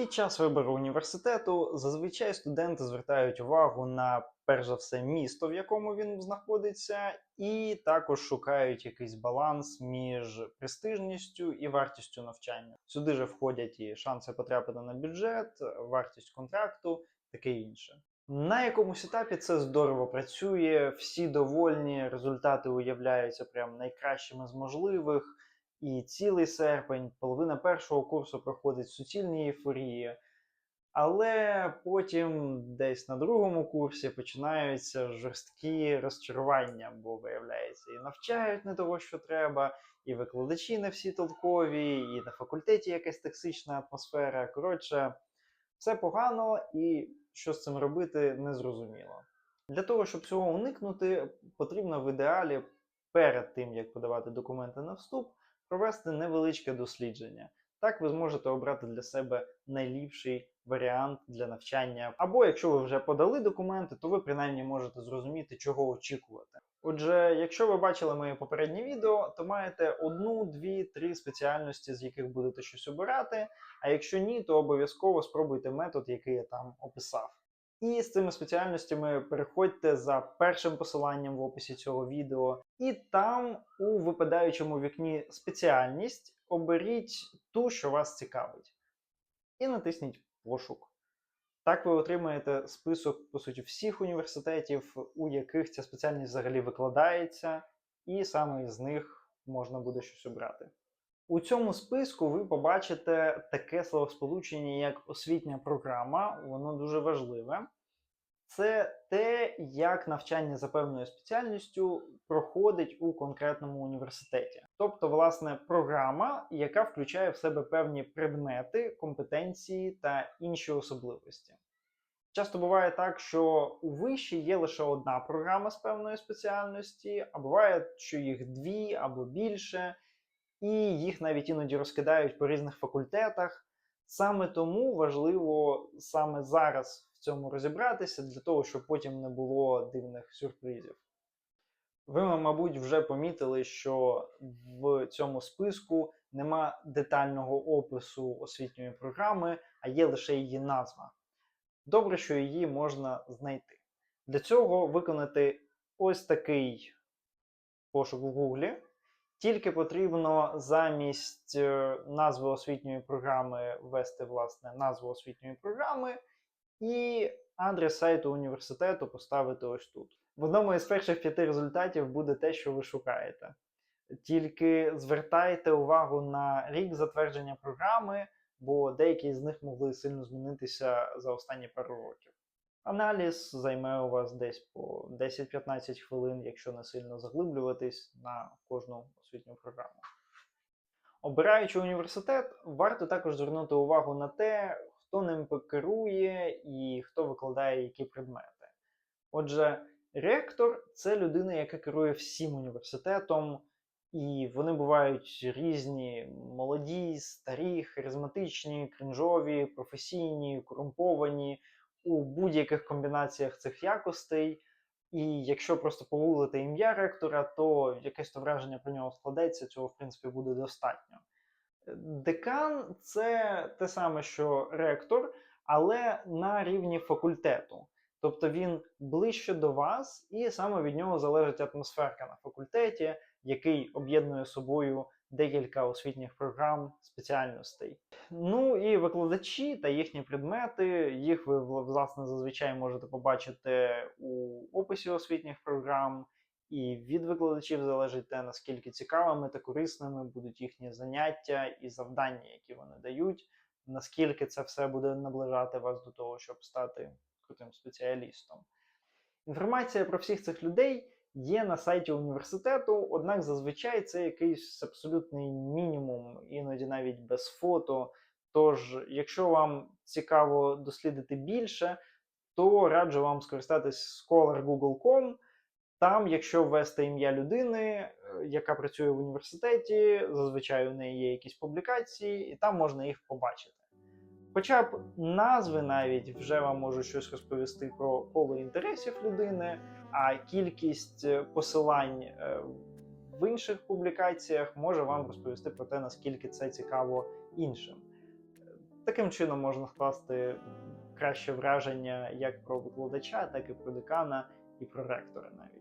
Під час вибору університету зазвичай студенти звертають увагу на перш за все місто, в якому він знаходиться, і також шукають якийсь баланс між престижністю і вартістю навчання. Сюди же входять і шанси потрапити на бюджет, вартість контракту, таке інше. На якомусь етапі це здорово працює, всі довольні, результати уявляються прям найкращими з можливих. І цілий серпень, половина першого курсу проходить в суцільній ейфорії. Але потім десь на другому курсі починаються жорсткі розчарування, бо виявляється, і навчають не того, що треба, і викладачі не всі толкові, і на факультеті якась токсична атмосфера. Коротше, все погано, і що з цим робити, незрозуміло. Для того, щоб цього уникнути, потрібно в ідеалі перед тим, як подавати документи на вступ, провести невеличке дослідження. Так ви зможете обрати для себе найліпший варіант для навчання. Або якщо ви вже подали документи, то ви принаймні можете зрозуміти, чого очікувати. Отже, якщо ви бачили моє попереднє відео, то маєте одну, дві, три спеціальності, з яких будете щось обирати. А якщо ні, то обов'язково спробуйте метод, який я там описав. І з цими спеціальностями переходьте за першим посиланням в описі цього відео, і там у випадаючому вікні спеціальність оберіть ту, що вас цікавить, і натисніть пошук. Так ви отримаєте список, по суті, всіх університетів, у яких ця спеціальність взагалі викладається, і саме із них можна буде щось обрати. У цьому списку ви побачите таке словосполучення, як освітня програма, воно дуже важливе. Це те, як навчання за певною спеціальністю проходить у конкретному університеті. Тобто, власне, програма, яка включає в себе певні предмети, компетенції та інші особливості. Часто буває так, що у виші є лише одна програма з певної спеціальності, а буває, що їх дві або більше і їх навіть іноді розкидають по різних факультетах. Саме тому важливо саме зараз в цьому розібратися, для того, щоб потім не було дивних сюрпризів. Ви, мабуть, вже помітили, що в цьому списку нема детального опису освітньої програми, а є лише її назва. Добре, що її можна знайти. Для цього виконати ось такий пошук в Гуглі. Тільки потрібно замість е, назви освітньої програми ввести власне назву освітньої програми і адрес сайту університету поставити ось тут. В одному із перших п'яти результатів буде те, що ви шукаєте. Тільки звертайте увагу на рік затвердження програми, бо деякі з них могли сильно змінитися за останні пару років. Аналіз займе у вас десь по 10-15 хвилин, якщо не сильно заглиблюватись на кожну освітню програму. Обираючи університет, варто також звернути увагу на те, хто ним керує і хто викладає які предмети. Отже, ректор це людина, яка керує всім університетом, і вони бувають різні: молоді, старі, харизматичні, кринжові, професійні, корумповані у будь-яких комбінаціях цих якостей. І якщо просто погуглити ім'я ректора, то якесь то враження про нього складеться, цього, в принципі, буде достатньо. Декан це те саме, що ректор, але на рівні факультету. Тобто він ближче до вас, і саме від нього залежить атмосферка на факультеті, який об'єднує собою декілька освітніх програм спеціальностей. Ну і викладачі та їхні предмети, їх ви власне зазвичай можете побачити у описі освітніх програм. І від викладачів залежить те, наскільки цікавими та корисними будуть їхні заняття і завдання, які вони дають, наскільки це все буде наближати вас до того, щоб стати крутим спеціалістом. Інформація про всіх цих людей є на сайті університету, однак зазвичай це якийсь абсолютний мінімум, іноді навіть без фото. Тож, якщо вам цікаво дослідити більше, то раджу вам скористатись scholar.google.com. Там, якщо ввести ім'я людини, е, яка працює в університеті, зазвичай у неї є якісь публікації, і там можна їх побачити. Хоча б назви навіть вже вам можуть щось розповісти про коло інтересів людини, а кількість е, посилань е, в інших публікаціях може вам розповісти про те, наскільки це цікаво іншим. Таким чином можна скласти краще враження як про викладача, так і про декана, і про ректора навіть.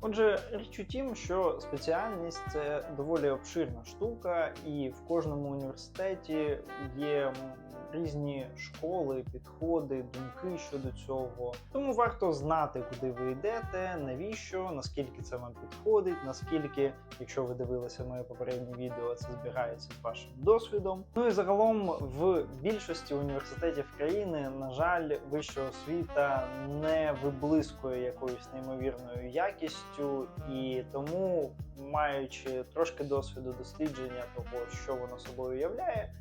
Отже, річ у тім, що спеціальність це доволі обширна штука, і в кожному університеті є різні школи, підходи, думки щодо цього. Тому варто знати, куди ви йдете, навіщо, наскільки це вам підходить, наскільки, якщо ви дивилися моє попереднє відео, це збігається з вашим досвідом. Ну і загалом в більшості університетів країни, на жаль, вища освіта не виблискує якоюсь неймовірною якістю, і тому, маючи трошки досвіду дослідження того, що воно собою являє,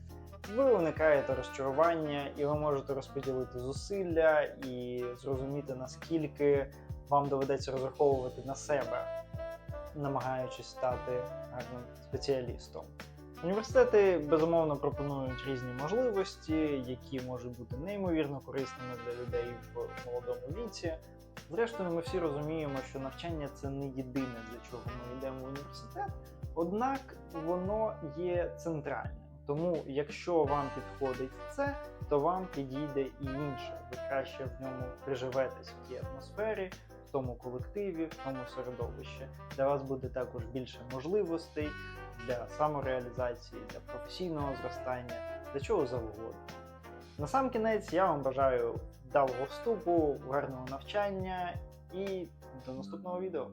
ви уникаєте розчарування, і ви можете розподілити зусилля і зрозуміти, наскільки вам доведеться розраховувати на себе, намагаючись стати гарним спеціалістом. Університети безумовно пропонують різні можливості, які можуть бути неймовірно корисними для людей в молодому віці. Зрештою, ми всі розуміємо, що навчання це не єдине, для чого ми йдемо в університет, однак воно є центральним. Тому, якщо вам підходить це, то вам підійде і інше. Ви краще в ньому приживетесь в тій атмосфері, в тому колективі, в тому середовищі. Для вас буде також більше можливостей для самореалізації, для професійного зростання, для чого завгодно. Кінець я вам бажаю вдалого вступу, гарного навчання і до наступного відео.